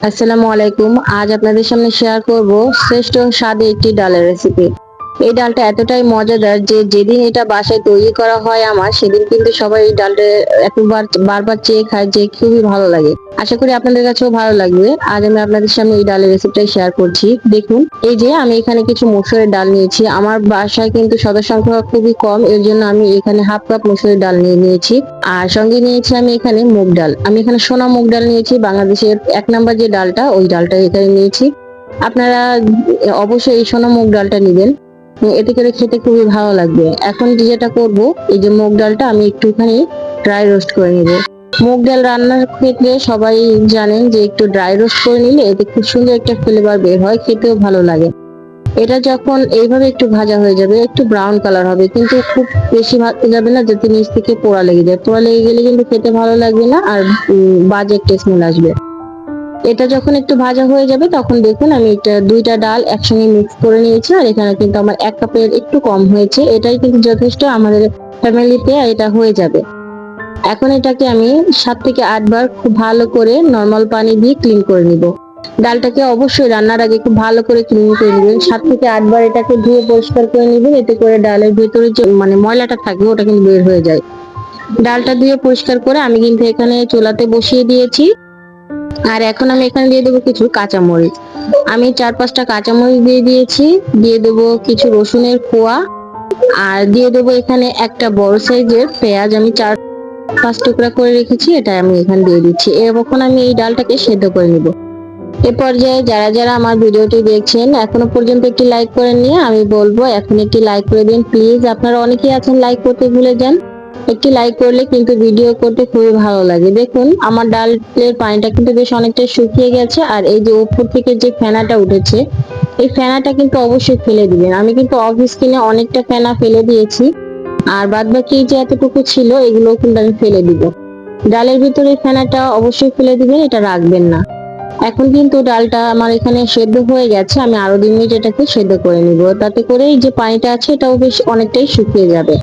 আসসালামু আলাইকুম। আজ আপনাদের সামনে শেয়ার করব শ্রেষ্ঠ স্বাদে একটি ডালের রেসিপি এই ডালটা এতটাই মজাদার যে যেদিন এটা বাসায় তৈরি করা হয় আমার, সেদিন কিন্তু সবাই এই ডালটা একবার বারবার চেয়ে খায় যে খুবই ভালো লাগে। আশা করি আপনাদের কাছেও ভালো লাগবে। আজ আমি আপনাদের সামনে এই ডালের রেসিপিটাই শেয়ার করছি। দেখুন, এই যে আমি এখানে কিছু মসুরের ডাল নিয়েছি। আমার বাসায় কিন্তু সদস্য সংখ্যা খুবই কম, এর জন্য আমি এখানে হাফ কাপ মসুরের ডাল নিয়ে নিয়েছি। আর সঙ্গে নিয়েছি আমি এখানে মুগ ডাল। আমি এখানে সোনা মুগ ডাল নিয়েছি, বাংলাদেশের এক নাম্বার যে ডালটা, ওই ডালটা এখানে নিয়েছি। আপনারা অবশ্যই এই সোনা মুগ ডালটা নেবেন। এতে করে খেতে খুবই ভালো লাগবে। এখন যেটা করব, এই যে মুগ ডালটা আমি একটুখানি ড্রাই রোস্ট করে নেব। মুগ ডাল রান্নার ক্ষেত্রে সবাই জানেন যে একটু ড্রাই রোস্ট করে নিলে এতে খুব সুন্দর একটা ফ্লেভার বের হয়, খেতেও ভালো লাগে। এটা যখন এইভাবে একটু ভাজা হয়ে যাবে, একটু ব্রাউন কালার হবে, কিন্তু খুব বেশি ভাজতে যাবে না, যাতে নিচ থেকে পোড়া লেগে যায়। পোড়া লেগে গেলে কিন্তু খেতে ভালো লাগবে না, আর বাজে স্মেল আসবে। এটা যখন একটু ভাজা হয়ে যাবে, তখন দেখুন আমি এটা দুইটা ডাল একসঙ্গে মিক্স করে নিয়েছি আর এখানে কিন্তু আমার এক কাপের একটু কম হয়েছে। এটাই কিন্তু যথেষ্ট আমাদের ফ্যামিলিতে এটা হয়ে যাবে। এখন এটাকে আমি সাত থেকে আটবার খুব ভালো করে নর্মাল পানি দিয়ে ক্লিন করে নিব। ডালটাকে অবশ্যই রান্নার আগে খুব ভালো করে ক্লিন করে নেবেন। সাত থেকে আটবার এটাকে ধুয়ে পরিষ্কার করে নেবেন, এতে করে ডালের ভেতরে যে মানে ময়লাটা থাকবে, ওটা কিন্তু বের হয়ে যায়। ডালটা ধুয়ে পরিষ্কার করে আমি কিন্তু এখানে চুলাতে বসিয়ে দিয়েছি। আর এখন আমি এখানে দিয়ে দেবো কিছু কাঁচামরিচ। আমি চার পাঁচটা কাঁচামরিচ দিয়ে দিয়েছি, দিয়ে দেবো কিছু রসুনের কোয়া, আর দিয়ে দেবো এখানে একটা বড় সাইজের পেঁয়াজ। আমি চার পাঁচ টুকরা করে রেখেছি এটা আমি এখানে দিয়ে দিচ্ছি। এখন আমি এই ডালটাকে সেদ্ধ করে নিব। এ পর্যায়ে যারা যারা আমার ভিডিওটি দেখছেন, এখনও পর্যন্ত একটি লাইক করে নিয়ে আমি বলব এখন একটি লাইক করে দিন। প্লিজ, আপনারা অনেকেই আছেন, লাইক করতে ভুলে যান। একটি লাইক করলে কিন্তু ভিডিও করতে খুবই ভালো লাগে। দেখুন, আমার ডালের পানিটা কিন্তু বেশ অনেকটা শুকিয়ে গেছে আর এই যে উপর থেকে যে ফেনাটা উঠেছে, এই ফেনাটা কিন্তু অবশ্যই ফেলে দিবেন। আমি কিন্তু অফ স্ক্রিনে অনেকটা ফেনা ফেলে দিয়েছি। আর বাদ বাকি যে এতটুকু ছিল এগুলো কিন্তু আমি ফেলে দিব। ডালের ভিতরে ফেনাটা অবশ্যই ফেলে দিবেন, এটা রাখবেন না। এখন কিন্তু ডালটা আমার এখানে সেদ্ধ হয়ে গেছে, আমি আরও দুই মিনিট এটাকে সেদ্ধ করে নিব। তাতে করে এই যে পানিটা আছে, এটাও বেশ অনেকটাই শুকিয়ে যাবে।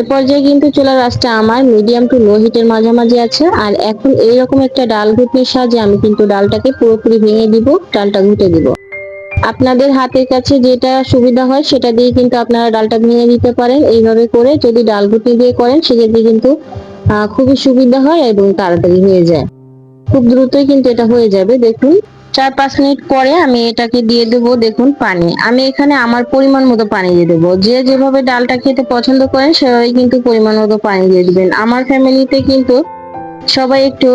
এ পর্যায়ে কিন্তু চুলার রাসটা আমার মিডিয়াম টু লো হিটের মাঝামাঝি আছে। আর এখন এইরকম একটা ডাল ঘুটনির সাহায্যে আমি কিন্তু ডালটাকে পুরোপুরি ভেঙে দিব, ডালটা ঘুটে দিব। আপনাদের হাতের কাছে যেটা সুবিধা হয় সেটা দিয়ে কিন্তু আপনারা ডালটা ভেঙে দিতে পারেন। এইভাবে করে যদি ডাল ঘুটনি দিয়ে করেন, সেক্ষেত্রে কিন্তু খুবই সুবিধা হয় এবং তাড়াতাড়ি হয়ে যায়। খুব দ্রুতই কিন্তু এটা হয়ে যাবে। দেখুন চার পাঁচ মিনিট পরে আমি এটাকে দিয়ে দেবো, দেখুন পানি। আমি এখানে আমার পরিমাণ মতো পানি দিয়ে দেবো। যে যেভাবে ডালটা খেতে পছন্দ করেন সেভাবে কিন্তু পরিমাণ মতো পানি দিয়ে দিবেন। আমার ফ্যামিলিতে কিন্তু সবাই একটু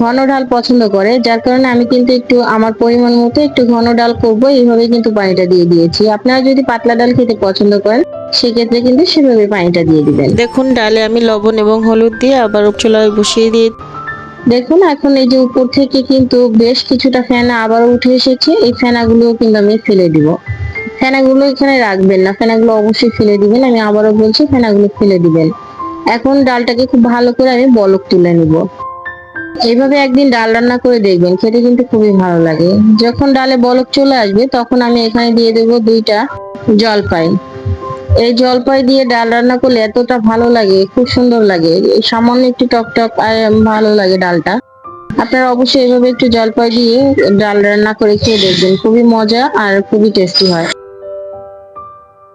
ঘন ডাল পছন্দ করে। যার কারণে আমি কিন্তু একটু, আমার পরিমাণ মতো একটু ঘন ডাল করব। এইভাবে কিন্তু পানিটা দিয়ে দিয়েছি। আপনারা যদি পাতলা ডাল খেতে পছন্দ করেন, সেক্ষেত্রে কিন্তু সেভাবে পানিটা দিয়ে দিবেন। দেখুন, ডালে আমি লবণ এবং হলুদ দিয়ে আবার চুলায় বসিয়ে দিয়ে দেখুন, এখন এই যে উপর থেকে কিন্তু বেশ কিছুটা ফেনা আবার উঠে এসেছে। এই ফেনাগুলো কিন্তু আমি ফেলে দিব। ফেনাগুলো এখানে রাখবেন না। ফেনাগুলো অবশ্যই ফেলে দিবেন। আমি আবারও বলছি, ফেনাগুলো ফেলে দিবেন। এখন ডালটাকে খুব ভালো করে আমি বলক তুলে নিব। এইভাবে একদিন ডাল রান্না করে দেখবেন। খেতে কিন্তু খুবই ভালো লাগে। যখন ডালে বলক চলে আসবে, তখন আমি এখানে দিয়ে দেবো দুইটা জলপাই। এই জলপাই দিয়ে ডাল রান্না করলে এতটা ভালো লাগে, খুব সুন্দর লাগে। সামান্য একটু টক টক আর ভালো লাগে ডালটা। আপনারা অবশ্যই এভাবে একটু জলপাই দিয়ে ডাল রান্না করে খেয়ে দেখবেন। খুবই মজা আর খুবই টেস্টি হয়।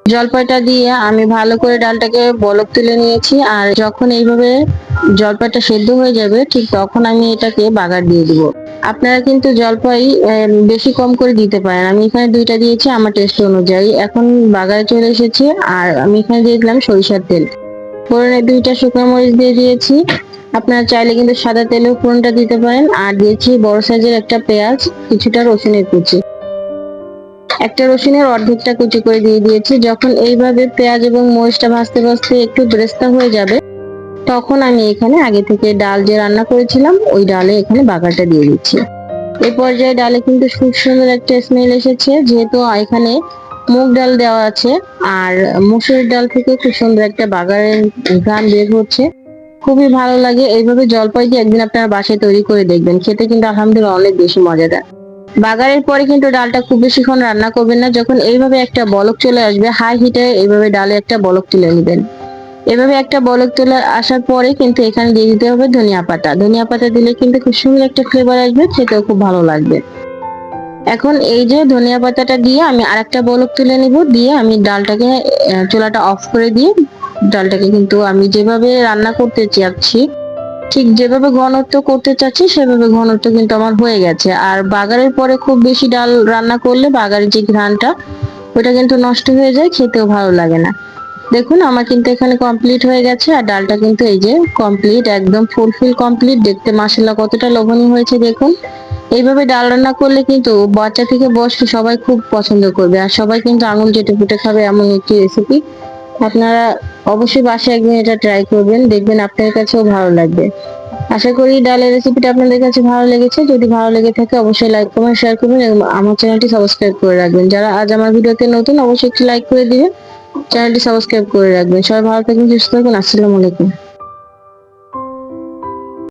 জলপাইটা দিয়ে আমি ভালো করে ডালটাকে বলক তুলে নিয়েছি আর যখন এইভাবে জলপাইটা সেদ্ধ হয়ে যাবে, ঠিক তখন আমি এটাকে বাগার দিয়ে দিব। আপনারা কিন্তু জলপাই বেশি কম করে দিতে পারেন। আমি এখানে দুইটা দিয়েছি আমার টেস্ট অনুযায়ী। এখন বাগারে চলে এসেছে আর আমি এখানে দিয়ে দিলাম সরিষার তেল। ফোড়নে দুইটা শুকনো মরিচ দিয়ে দিয়েছি। আপনারা চাইলে কিন্তু সাদা তেলেও ফোড়নটা দিতে পারেন। আর দিয়েছি বড় সাইজের একটা পেঁয়াজ, কিছুটা রসুনের কুচি। একটা রসুনের অর্ধেকটা কুচি করে দিয়ে দিয়েছি। যখন এইভাবে পেঁয়াজ এবং মরিচটা ভাজতে ভাজতে একটু ব্রেস্তা হয়ে যাবে তখন আমি এখানে আগে থেকে ডাল যে রান্না করেছিলাম, ওই ডালে এখানে বাগারটা দিয়ে দিচ্ছি। এই পর্যায়ে ডালে কিন্তু খুব সুন্দর একটা স্মেল এসেছে, যেহেতু এখানে মুগ ডাল দেওয়া আছে, আর মুসুরির ডাল থেকে খুব সুন্দর একটা বাগারের গান বের হচ্ছে। খুবই ভালো লাগে, এইভাবে জলপাই দিয়ে একদিন আপনারা বাসায় তৈরি করে দেখবেন, খেতে কিন্তু আলহামদুলিল্লাহ অনেক বেশি মজাদার। বাগারের পরে কিন্তু ডালটা খুব বেশিক্ষণ রান্না করবেন না, যখন এইভাবে একটা বলক চলে আসবে হাই হিটে এইভাবে ডালে একটা বলক তুলে নেবেন। এভাবে একটা বলক তোলা আসার পরে কিন্তু এখানে দিয়ে দিতে হবে ধনিয়া পাতা। ধনিয়া পাতা দিলে কিন্তু খুব সুন্দর একটা ফ্লেভার আসবে, খেতেও খুব ভালো লাগবে। এখন এই যে ধনিয়া পাতাটা দিয়ে আমি আরেকটা বলক তুলে নিব, দিয়ে আমি ডালটাকে চুলাটা অফ করে দিয়ে ডালটাকে কিন্তু আমি যেভাবে রান্না করতে চাচ্ছি, ঠিক যেভাবে ঘনত্ব করতে চাচ্ছি, সেভাবে ঘনত্ব কিন্তু আমার হয়ে গেছে। আর বাগারের পরে খুব বেশি ডাল রান্না করলে বাগারের যে ঘ্রাণটা, ওটা কিন্তু নষ্ট হয়ে যায়, খেতেও ভালো লাগে না। দেখুন, আমার কিন্তু এখানে কমপ্লিট হয়ে গেছে, আর ডালটা কিন্তু এই যে কমপ্লিট একদম ফুলফিল কমপ্লিট দেখতে মাসাল্লাহ কতটা লোভনীয় হয়েছে, দেখুন। এইভাবে ডাল রান্না করলে কিন্তু বাচ্চা থেকে বয়স্ক সবাই খুব পছন্দ করবে, আর সবাই কিন্তু আঙুল চেটে ফুটে খাবে এমন একটি রেসিপি আপনারা অবশ্যই বাসায় একদিন এটা ট্রাই করবেন, দেখবেন আপনার কাছেও ভালো লাগবে। আশা করি ডালের রেসিপিটা আপনাদের কাছে ভালো লেগেছে। যদি ভালো লেগে থাকে, অবশ্যই লাইক কমেন্ট শেয়ার করবেন এবং আমার চ্যানেলটি সাবস্ক্রাইব করে রাখবেন। যারা আজ আমার ভিডিওতে নতুন, অবশ্যই একটি লাইক করে দিবেন। চ্যানেলটি সাবস্ক্রাইব করে রাখবেন। সবাই ভালো থাকবেন সুস্থ থাকবেন। আসসালামু আলাইকুম।